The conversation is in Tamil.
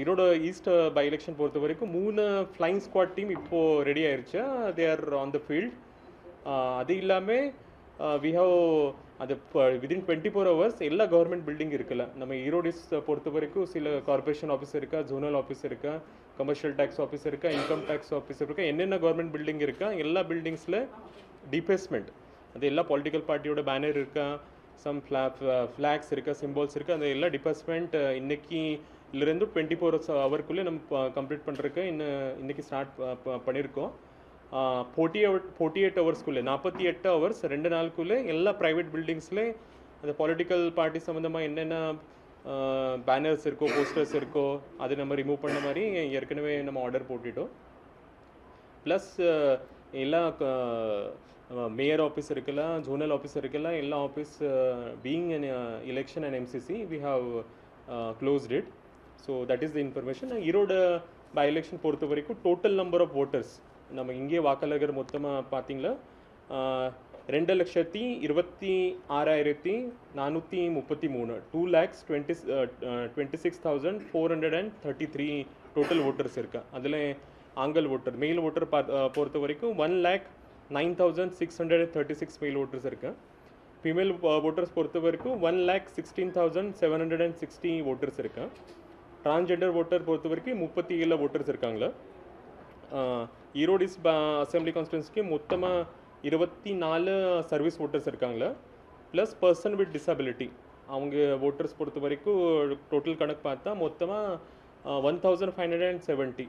ஈரோடு ஈஸ்ட் பை எலெக்ஷன் பொறுத்த வரைக்கும் மூணு ஃப்ளைங் ஸ்குவாட் டீம் இப்போது ரெடி ஆயிருச்சு. They are on the field அது இல்லாமல் வி ஹவ் அது விதின் டுவெண்ட்டி ஃபோர் ஹவர்ஸ் எல்லா கவர்மெண்ட் பில்டிங் இருக்குல்ல. நம்ம ஈரோடிஸ் பொறுத்த வரைக்கும் சில கார்பரேஷன் ஆஃபீஸ் இருக்கா ஜோனல் ஆஃபீஸ் இருக்கா கமர்ஷியல் டேக்ஸ் ஆஃபீஸ் இருக்கா இன்கம் டேக்ஸ் ஆஃபீஸ் இருக்கா என்னென்ன கவர்மெண்ட் பில்டிங் இருக்கா எல்லா பில்டிங்ஸில் டிபேஸ்மெண்ட் அது எல்லா பொலிட்டிக்கல் பார்ட்டியோட பேனர் இருக்கா சம் ஃப்ளா ஃப்ளாக்ஸ் இருக்கா சிம்பிள்ஸ் இருக்கா அந்த எல்லா டிபார்ட்மெண்ட் இன்னைக்கு இருந்து டுவெண்ட்டி ஃபோர் ஹவர்க்குள்ளே நம்ம கம்ப்ளீட் பண்ணுறதுக்கு இன்னும் இன்றைக்கி ஸ்டார்ட் பண்ணியிருக்கோம் ஃபோர்ட்டி ஹவர் ஃபோர்ட்டி எயிட் ஹவர்ஸ்க்குள்ளே நாற்பத்தி எட்டு ஹவர்ஸ் ரெண்டு நாளுக்குள்ளே எல்லா ப்ரைவேட் பில்டிங்ஸ்லேயே அந்த பொலிட்டிக்கல் பார்ட்டி சம்மந்தமாக என்னென்ன பேனர்ஸ் இருக்கோ போஸ்டர்ஸ் இருக்கோ அது நம்ம ரிமூவ் பண்ண மாதிரி ஏற்கனவே நம்ம ஆர்டர் போட்டுட்டோம். ப்ளஸ் எல்லா மேயர் ஆஃபீஸ் இருக்குல்ல ஜோனல் ஆஃபீஸ் இருக்குல்ல எல்லா office being on election and MCC we have closed it so that is the information Erode by election பொறுத்த வரைக்கும் டோட்டல் நம்பர் ஆஃப் ஓட்டர்ஸ் நம்ம இங்கே வாக்காளர்கள் மொத்தமாக பார்த்தீங்களா? ரெண்டு லட்சத்தி இருபத்தி ஆறாயிரத்தி நானூற்றி முப்பத்தி மூணு. Two lakhs twenty twenty six thousand four hundred and thirty three total voters இருக்கா? அதில் ஆங்கல் ஓட்டர் மெயில் ஓட்டர் பொறுத்த வரைக்கும் one lakh nine thousand six hundred thirty six male voters இருக்கு? ஃபீமேல் ஓட்டர்ஸ் பொறுத்த வரைக்கும் one lakh sixteen thousand seven hundred and sixty voters இருக்குது டிரான்ஸ்ஜெண்டர் ஓட்டர் பொறுத்த வரைக்கும் முப்பத்தி ஏழு ஓட்டர்ஸ் இருக்காங்களா. ஈரோடிஸ் அசம்பிளி கான்ஸ்டியூன்ஸ்க்கு மொத்தமாக இருபத்தி நாலு சர்வீஸ் ஓட்டர்ஸ் இருக்காங்களா. ப்ளஸ் பர்சன் வித் டிசபிலிட்டி அவங்க ஓட்டர்ஸ் பொறுத்த வரைக்கும் டோட்டல் கணக்கு பார்த்தா மொத்தமாக one thousand five hundred and seventy